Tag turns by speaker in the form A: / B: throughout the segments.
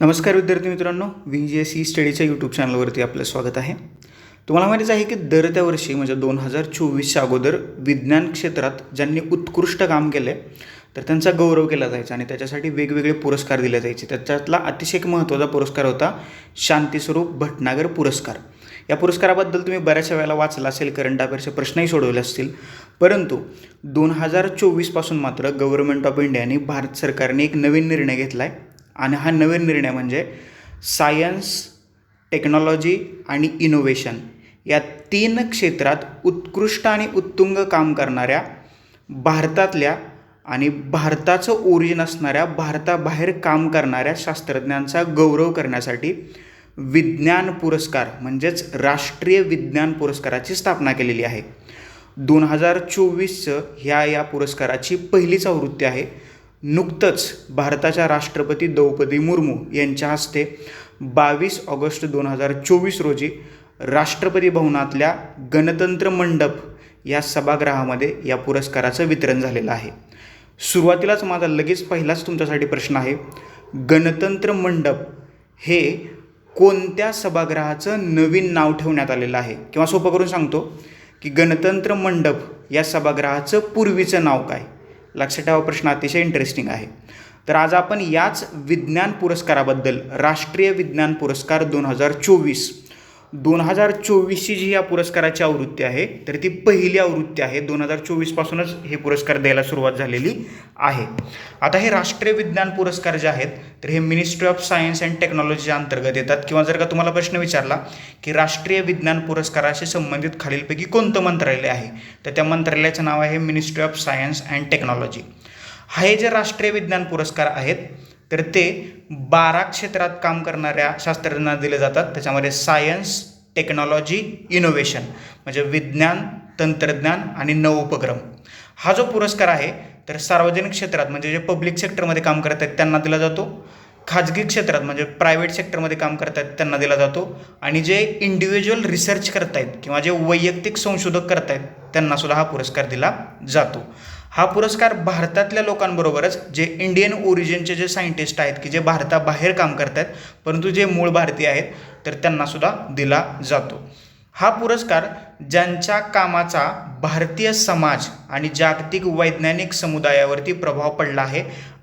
A: नमस्कार विद्यार्थी मित्रांनो व्ही जी एस ई स्टडीच्या यूट्यूब चॅनलवरती आपलं स्वागत आहे. तुम्हाला माहितीच आहे की दर त्या वर्षी म्हणजे दोन हजार चोवीसच्या अगोदर विज्ञान क्षेत्रात ज्यांनी उत्कृष्ट काम केले तर त्यांचा गौरव केला जायचा आणि त्याच्यासाठी वेगवेगळे पुरस्कार दिले जायचे. त्याच्यातला अतिशय एक महत्त्वाचा पुरस्कार होता शांतीस्वरूप भटनागर पुरस्कार. या पुरस्काराबद्दल तुम्ही बऱ्याचशा वेळेला वाचला असेल करंट अफेअर्सचे प्रश्नही सोडवले असतील. परंतु दोन हजार चोवीसपासून मात्र गव्हर्नमेंट ऑफ इंडियाने भारत सरकारने एक नवीन निर्णय घेतला आहे आणि हा नवीन निर्णय म्हणजे सायन्स टेक्नॉलॉजी आणि इनोव्हेशन या तीन क्षेत्रात उत्कृष्ट आणि उत्तुंग काम करणाऱ्या भारतातल्या आणि भारताचं ओरिजिन असणाऱ्या भारताबाहेर काम करणाऱ्या शास्त्रज्ञांचा गौरव करण्यासाठी विज्ञान पुरस्कार म्हणजेच राष्ट्रीय विज्ञान पुरस्काराची स्थापना केलेली आहे. दोन हजार चोवीसचं ह्या या पुरस्काराची पहिलीच आवृत्ती आहे. नुकतंच भारताच्या राष्ट्रपती द्रौपदी मुर्मू यांच्या हस्ते बावीस ऑगस्ट दोन हजार चोवीस रोजी राष्ट्रपती भवनातल्या गणतंत्र मंडप या सभागृहामध्ये या पुरस्काराचं वितरण झालेलं आहे. सुरुवातीलाच माझा लगेच पहिलाच तुमच्यासाठी प्रश्न आहे गणतंत्र मंडप हे कोणत्या सभागृहाचं नवीन नाव ठेवण्यात आलेलं आहे? किंवा सोपं करून सांगतो की गणतंत्र मंडप या सभागृहाचं पूर्वीचं नाव काय? लक्षात ठेवा प्रश्न अतिशय इंटरेस्टिंग आहे. तर आज आपण याच विज्ञान पुरस्काराबद्दल राष्ट्रीय विज्ञान पुरस्कार दोन हजार चोवीस दोन हजार चोवीसची जी या पुरस्काराची आवृत्ती आहे तर ती पहिली आवृत्ती आहे. दोन हजार चोवीसपासूनच हे पुरस्कार द्यायला सुरुवात झालेली आहे. आता हे राष्ट्रीय विज्ञान पुरस्कार जे आहेत तर हे मिनिस्ट्री ऑफ सायन्स अँड टेक्नॉलॉजीच्या अंतर्गत येतात. किंवा जर का तुम्हाला प्रश्न विचारला की राष्ट्रीय विज्ञान पुरस्काराशी संबंधित खालीलपैकी कोणतं मंत्रालय आहे तर त्या मंत्रालयाचं नाव आहे ministry of science and technology हे जे राष्ट्रीय विज्ञान पुरस्कार आहेत तर ते बारा क्षेत्रात काम करणाऱ्या शास्त्रज्ञांना दिले जातात. त्याच्यामध्ये सायन्स टेक्नॉलॉजी इनोव्हेशन म्हणजे विज्ञान तंत्रज्ञान आणि नवोपक्रम हा जो पुरस्कार आहे तर सार्वजनिक क्षेत्रात म्हणजे जे पब्लिक सेक्टरमध्ये काम करत आहेत त्यांना दिला जातो. खाजगी क्षेत्रात म्हणजे प्रायव्हेट सेक्टरमध्ये काम करत आहेत त्यांना दिला जातो. आणि जे इंडिव्हिज्युअल रिसर्च करतायत किंवा जे वैयक्तिक संशोधक करतायत त्यांनासुद्धा हा पुरस्कार दिला जातो. हा पुरस्कार भारतातल्या लोकांबरोबरच जे इंडियन ओरिजिनचे जे सायंटिस्ट आहेत की जे भारताबाहेर काम करत आहेत परंतु जे मूळ भारतीय आहेत तर त्यांनासुद्धा दिला जातो. हा पुरस्कार ज्यांच्या कामाचा भारतीय समाज आणि जागतिक वैज्ञानिक समुदायावरती प्रभाव पडला आहे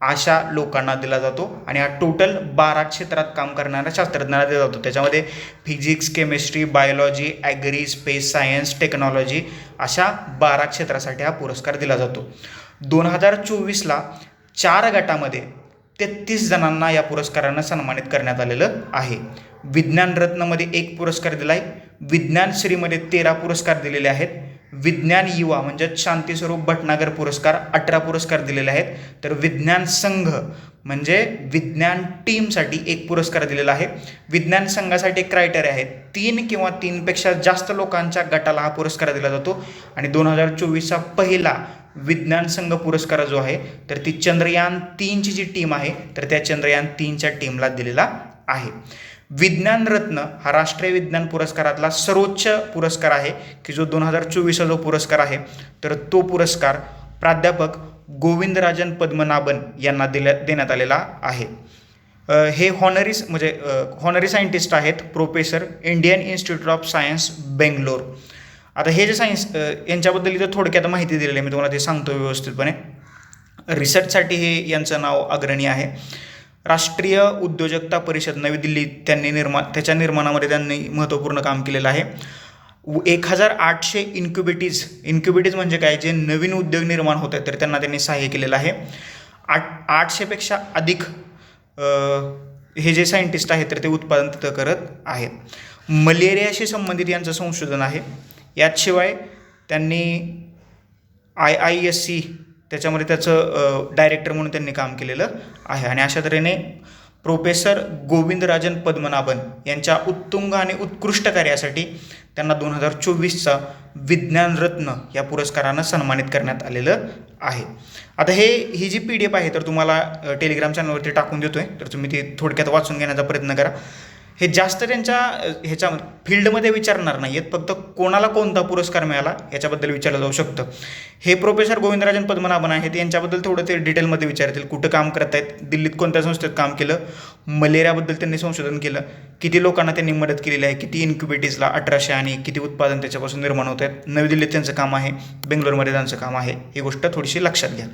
A: अशा लोकांना दिला जातो आणि हा टोटल बारा क्षेत्रात काम करणाऱ्या शास्त्रज्ञांना दिला जातो. त्याच्यामध्ये physics chemistry biology agri space science technology अशा बारा क्षेत्रासाठी हा पुरस्कार दिला जातो. दोन हजार चोवीसला चार गटामध्ये तेहतीस जणांना या पुरस्कारानं सन्मानित करण्यात आलेलं आहे. विज्ञान रत्नमध्ये एक पुरस्कार दिला आहे विज्ञान श्रीमध्ये तेरा पुरस्कार दिलेले आहेत. विज्ञान युवा म्हणजेच शांतीस्वरूप भटनागर पुरस्कार अठरा पुरस्कार दिलेले आहेत. तर विज्ञान संघ म्हणजे विज्ञान टीमसाठी एक पुरस्कार दिलेला आहे. विज्ञान संघासाठी एक क्रायटेरिया आहे तीन किंवा तीनपेक्षा जास्त लोकांच्या गटाला हा पुरस्कार दिला जातो. आणि दोन हजार चोवीसचा पहिला विज्ञान संघ पुरस्कार जो आहे तर ती चंद्रयान तीनची जी टीम आहे तर त्या चंद्रयान तीनच्या टीमला दिलेला आहे. विज्ञानरत्न हा राष्ट्रीय विज्ञान पुरस्कारातला सर्वोच्च पुरस्कार आहे की जो दोन हजार चोवीसचा जो पुरस्कार आहे तर तो पुरस्कार प्राध्यापक गोविंदराजन पद्मनाभन यांना दिल्या देण्यात आलेला आहे. हे हॉनरीस म्हणजे हॉनरी सायंटिस्ट आहेत professor Indian institute of science Bangalore. आता हे जे सायन्स यांच्याबद्दल इथं थोडक्यात माहिती दिलेली आहे मी तुम्हाला ते सांगतो व्यवस्थितपणे. रिसर्चसाठी हे यांचं नाव अग्रणी आहे. राष्ट्रीय उद्योजकता परिषद नवी दिल्ली त्यांनी निर्माण त्याच्या निर्माणामध्ये त्यांनी महत्त्वपूर्ण काम केलेलं आहे. एक हजार आठशे इन्क्युबिटीज इन्क्युबिटीज म्हणजे काय? जे नवीन उद्योग निर्माण होत आहेत तर त्यांना त्यांनी सहाय्य केलेलं आहे. आठ आठशेपेक्षा अधिक हे जे सायंटिस्ट आहेत तर ते उत्पादन तिथं करत आहेत. मलेरियाशी संबंधित यांचं संशोधन आहे. याचशिवाय त्यांनी आय आय एस सी त्याच्यामध्ये त्याचं डायरेक्टर म्हणून त्यांनी काम केलेलं आहे. आणि अशा तऱ्हेने प्रोफेसर गोविंदराजन पद्मनाभन यांच्या उत्तुंग आणि उत्कृष्ट कार्यासाठी त्यांना दोन हजार चोवीसचा विज्ञानरत्न या पुरस्कारानं सन्मानित करण्यात आलेलं आहे. आता हे ही जी पी डी एफ आहे तर तुम्हाला टेलिग्राम चॅनलवरती टाकून देतो आहे तर तुम्ही ती थोडक्यात वाचून घेण्याचा प्रयत्न करा. हे जास्त त्यांच्या ह्याच्या फील्डमध्ये विचारणार नाही आहेत फक्त कोणाला कोणता पुरस्कार मिळाला याच्याबद्दल विचारलं जाऊ शकतं. हे प्रोफेसर गोविंदराजन पद्मनाभन आहेत. यांच्याबद्दल थोडं ते डिटेलमध्ये विचारतील. कुठं काम करत आहेत दिल्लीत कोणत्या संस्थेत काम केलं? मलेरियाबद्दल त्यांनी संशोधन केलं. किती लोकांना त्यांनी मदत केलेली आहे? किती इन्क्युबेटीजला अठराशे आणि किती उत्पादन त्याच्यापासून निर्माण होत आहेत? नवी दिल्लीत त्यांचं काम आहे बेंगलोरमध्ये त्यांचं काम आहे ही गोष्ट थोडीशी लक्षात घ्या.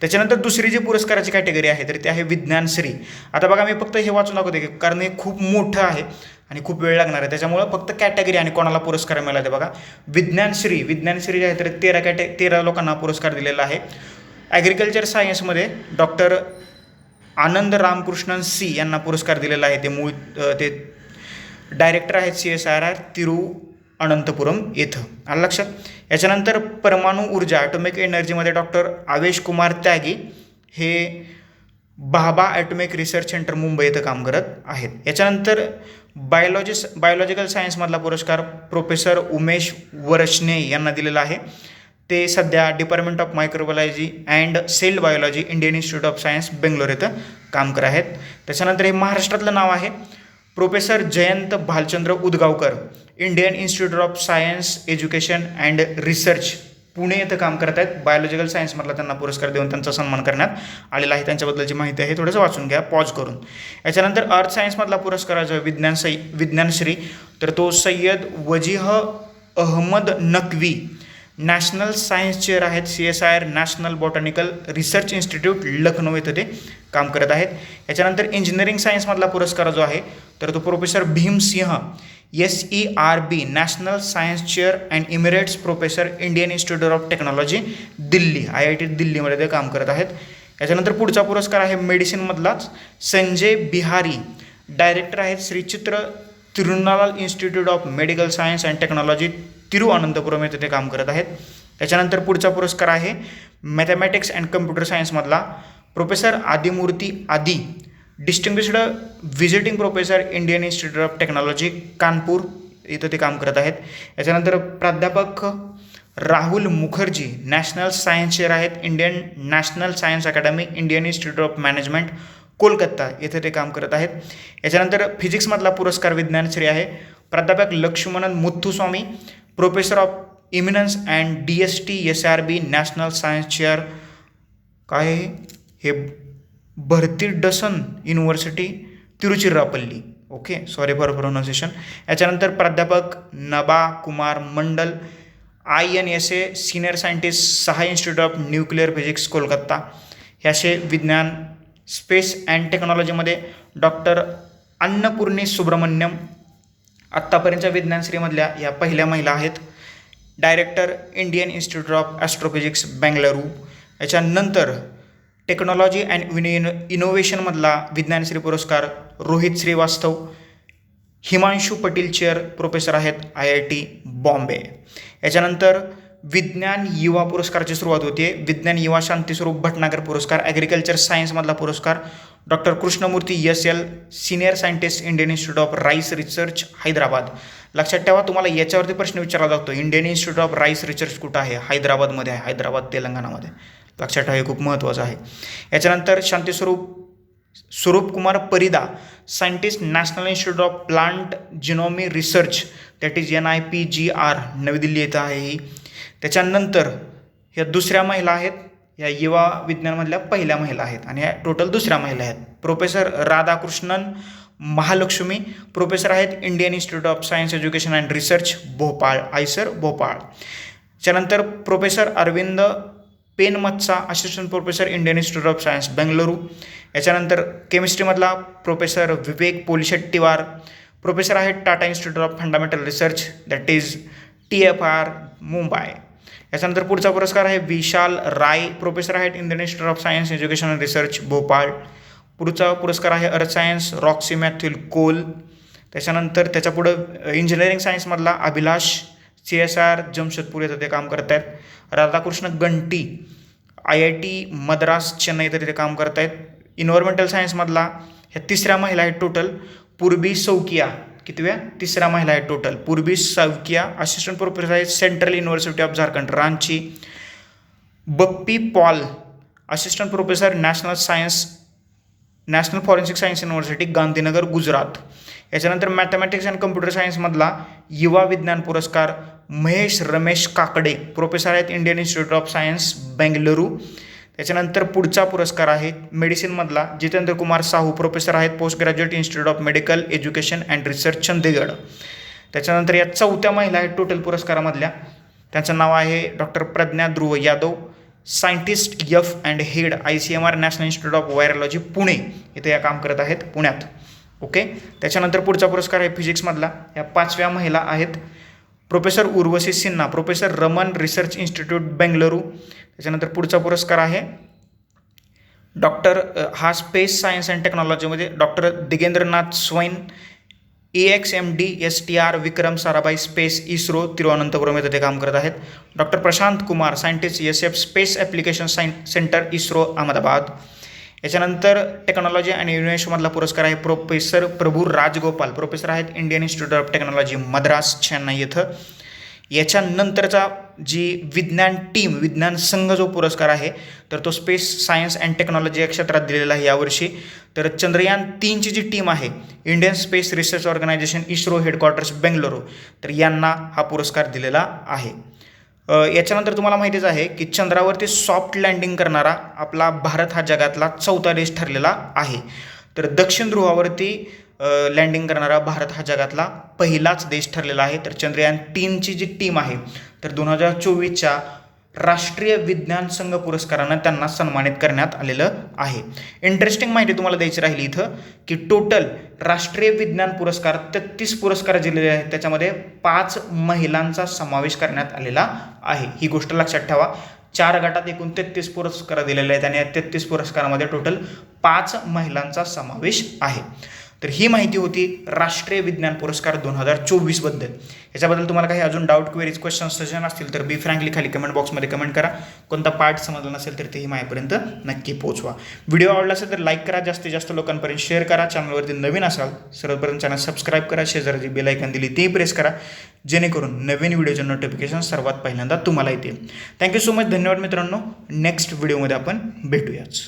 A: त्याच्यानंतर दुसरी जी पुरस्काराची कॅटेगरी आहे तर ती आहे विज्ञानश्री आता बघा मी फक्त हे वाचून दाखवते की कारण हे खूप मोठं आहे आणि खूप वेळ लागणार आहे. त्याच्यामुळं फक्त कॅटेगरी आणि कोणाला पुरस्कार मिळाला ते बघा. विज्ञानश्री विज्ञानश्री जे आहे तर तेरा कॅटे तेरा लोकांना पुरस्कार दिलेला आहे. ॲग्रिकल्चर सायन्समध्ये डॉक्टर आनंद रामकृष्णन सी यांना पुरस्कार दिलेला आहे. ते मूळ ते डायरेक्टर आहेत C S R R Thiruvananthapuram येथं. आलं लक्षात? याच्यानंतर परमाणु ऊर्जा ॲटॉमिक एनर्जीमध्ये डॉक्टर आवेश कुमार त्यागी हे Bhabha atomic research centre Mumbai इथं काम करत आहेत. याच्यानंतर बायोलॉजिस बायोलॉजिकल सायन्समधला पुरस्कार प्रोफेसर उमेश वरशने यांना दिलेला आहे. ते सध्या department of microbiology and cell biology Indian institute of science Bangalore इथं काम करत आहेत. त्याच्यानंतर हे महाराष्ट्रातलं नाव आहे. Professor Jayant Bhalchandra Udgaonkar Indian institute of science education and research Pune इथं काम करत आहेत. बायोलॉजिकल सायन्समधला त्यांना पुरस्कार देऊन त्यांचा सन्मान करण्यात आलेला आहे. त्यांच्याबद्दलची माहिती आहे थोडंसं वाचून घ्या पॉज करून. याच्यानंतर अर्थ सायन्समधला पुरस्कार जो विज्ञान सै विज्ञानश्री तर तो Syed Wajih Ahmad Naqvi national science chair आहेत C S I R national botanical research institute Lucknow येथे ते काम करत आहेत. याच्यानंतर इंजिनिअरिंग सायन्समधला पुरस्कार जो आहे तर तो professor Bhim Singh S E R B national science chair and emeritus professor Indian institute of technology Delhi I I T दिल्लीमध्ये ते काम करत आहेत. याच्यानंतर पुढचा पुरस्कार आहे मेडिसिनमधलाच संजय बिहारी डायरेक्टर आहेत Shri Chitra Tirunal institute of medical science and technology Thiruvananthapuram येथे ते काम करत आहेत. त्याच्यानंतर पुढचा पुरस्कार आहे mathematics and computer सायन्समधला. Professor Adimurthi Adi distinguished visiting professor Indian institute of technology Kanpur इथं ते काम करत आहेत. याच्यानंतर प्राध्यापक Rahul Mukherjee national science chair आहेत. Indian national science academy Indian institute of management Kolkata येथे ते काम करत आहेत. याच्यानंतर फिजिक्समधला पुरस्कार विज्ञानश्री आहे. प्राध्यापक Lakshmanan Muthuswamy professor of eminence and D S T S R B national science chair काय आहे हे? Bharathidasan university Tiruchirappalli. Okay sorry for pronunciation याच्यानंतर प्राध्यापक Naba Kumar Mandal I N S A senior scientist Saha institute of nuclear physics Kolkata. हे असे विज्ञान space and टेक्नॉलॉजीमध्ये doctor Annapurni Subramaniam आत्तापर्यंतच्या विज्ञानश्रीमधल्या या पहिल्या महिला आहेत. Director Indian institute of astrophysics Bengaluru याच्यानंतर टेक्नॉलॉजी अँड विनो इनोव्हेशनमधला विज्ञानश्री पुरस्कार रोहित श्रीवास्तव. हिमांशू पटील चेअर प्रोफेसर आहेत आय आय टी बॉम्बे. याच्यानंतर विज्ञान युवा पुरस्काराची सुरुवात होते. विज्ञान युवा शांतीस्वरूप भटनागर पुरस्कार ॲग्रिकल्चर सायन्समधला पुरस्कार. Doctor Krishnamurthy S L senior scientist Indian institute of rice research Hyderabad. लक्षात ठेवा तुम्हाला याच्यावरती प्रश्न विचारला जातो Indian institute of rice research कुठं आहे? हैदराबादमध्ये आहे. हैदराबाद तेलंगणामध्ये. लक्षात ठेवा हे खूप महत्त्वाचं आहे. याच्यानंतर Shanti Swarup Swarup Kumar Parida scientist national institute of plant genome research that is N I P G R नवी दिल्ली येथे आहे ही. त्याच्यानंतर ह्या दुसऱ्या महिला आहेत या युवा विज्ञानमधल्या पहिल्या महिला आहेत आणि ह्या टोटल दुसऱ्या महिला आहेत. प्रोफेसर राधाकृष्णन महालक्ष्मी प्रोफेसर आहेत Indian institute of science education and research Bhopal IISER Bhopal. त्यानंतर professor Arvind Penmatsa assistant professor Indian institute of science Bengaluru. याच्यानंतर केमिस्ट्रीमधला प्रोफेसर विवेक पोलिशेट्टीवार. प्रोफेसर आहेत Tata institute of fundamental research that is T F R Mumbai. याच्यानंतर पुढचा पुरस्कार आहे Vishal Rai professor आहेत Indian institute of science education and research Bhopal. पुढचा पुरस्कार आहे अर्थ सायन्स रॉक्सी मॅथ्युल कोल त्याच्यानंतर त्याच्या पुढं engineering सायन्समधला Abhilash C S R Jamshedpur येथे ते काम करत आहेत Radhakrishna Ganti I I T Madras Chennai तर ते काम करत आहेत इन्व्हायरमेंटल सायन्समधला ह्या तिसऱ्या महिला आहेत टोटल पूर्वी सौकिया कितव्या? तिसऱ्या महिला आहेत total Purvi Savkia assistant professor आहेत central university of Jharkhand Ranchi. Bappi Paul assistant professor national science national forensic science university Gandhinagar Gujarat. याच्यानंतर मॅथमॅटिक्स अँड कम्प्युटर सायन्समधला युवा विज्ञान पुरस्कार महेश रमेश काकडे प्रोफेसर आहेत Indian institute of science Bengaluru. त्याच्यानंतर पुढचा पुरस्कार आहे मेडिसिनमधला. जितेंद्र कुमार साहू प्रोफेसर आहेत post graduate institute of medical education and research Chandigarh. त्याच्यानंतर या चौथ्या महिला आहेत टोटल पुरस्कारामधल्या. त्यांचं नाव आहे doctor Pragya Dhruv Yadav scientist F and head I C M R national institute of virology Pune. इथे या काम करत आहेत पुण्यात. ओके त्याच्यानंतर पुढचा पुरस्कार आहे फिजिक्समधला या पाचव्या महिला आहेत professor Urvashi Sinha professor Raman research institute Bengaluru. त्याच्यानंतर पुढचा पुरस्कार आहे. डॉक्टर हा स्पेस सायन्स अँड टेक्नॉलॉजीमध्ये doctor Digendranath Swain A X M D S T R Vikram Sarabhai space ISRO Thiruvananthapuram येथे ते काम करत आहेत. Doctor Prashant Kumar scientist S F space application science centre ISRO Ahmedabad. याच्यानंतर technology आणि युनिव्हर्सिटीमधला पुरस्कार आहे प्रोफेसर प्रभू राजगोपाल. प्रोफेसर आहेत Indian institute of technology Madras Chennai इथं. याच्यानंतरचा जी विज्ञान टीम विज्ञान संघ जो पुरस्कार आहे तर तो स्पेस सायन्स अँड टेक्नॉलॉजी या क्षेत्रात दिलेला आहे यावर्षी. तर चंद्रयान तीनची जी टीम आहे Indian space research organisation ISRO headquarters Bengaluru. तर यांना हा पुरस्कार दिलेला आहे. याच्यानंतर तुम्हाला माहितीच आहे की चंद्रावरती सॉफ्ट लँडिंग करणारा आपला भारत हा जगातला चौथा देश ठरलेला आहे. तर दक्षिण ध्रुवावरती लँडिंग करणारा भारत हा जगातला पहिलाच देश ठरलेला आहे. तर चंद्रयान तीनची जी टीम आहे तर दोन हजार चोवीसच्या राष्ट्रीय विज्ञान संघ पुरस्कारानं त्यांना सन्मानित करण्यात आलेलं आहे. इंटरेस्टिंग माहिती तुम्हाला द्यायची राहिली इथं की टोटल राष्ट्रीय विज्ञान पुरस्कार तेहतीस पुरस्कार दिलेले आहेत. त्याच्यामध्ये पाच महिलांचा समावेश करण्यात आलेला आहे. ही गोष्ट लक्षात ठेवा. चार गटात एकूण तेहतीस पुरस्कार दिलेले आहेत आणि या तेहतीस पुरस्कारामध्ये टोटल पाच महिलांचा समावेश आहे. तर ही माहिती होती राष्ट्रीय विज्ञान पुरस्कार दोन हजार चोवीसबद्दल याच्याबद्दल तुम्हाला काही अजून डाऊट क्वेरीज क्वेश्चन सजेशन असतील तर बी फ्रँकली खाली कमेंट बॉक्समध्ये कमेंट करा. कोणता पार्ट समजला नसेल तर तेही माझ्यापर्यंत नक्की पोहोचवा. व्हिडिओ आवडला असेल तर लाईक करा जास्तीत जास्त लोकांपर्यंत शेअर करा. चॅनलवरती नवीन असाल सर्वपर्यंत चॅनल सबस्क्राईब करा. शेजारी बेल आयकन दिली तेही प्रेस करा. जेणेकरून नवीन व्हिडिओचे नोटिफिकेशन सर्वात पहिल्यांदा तुम्हाला येतील. थँक्यू सो मच धन्यवाद मित्रांनो. नेक्स्ट व्हिडिओमध्ये आपण भेटूयाच.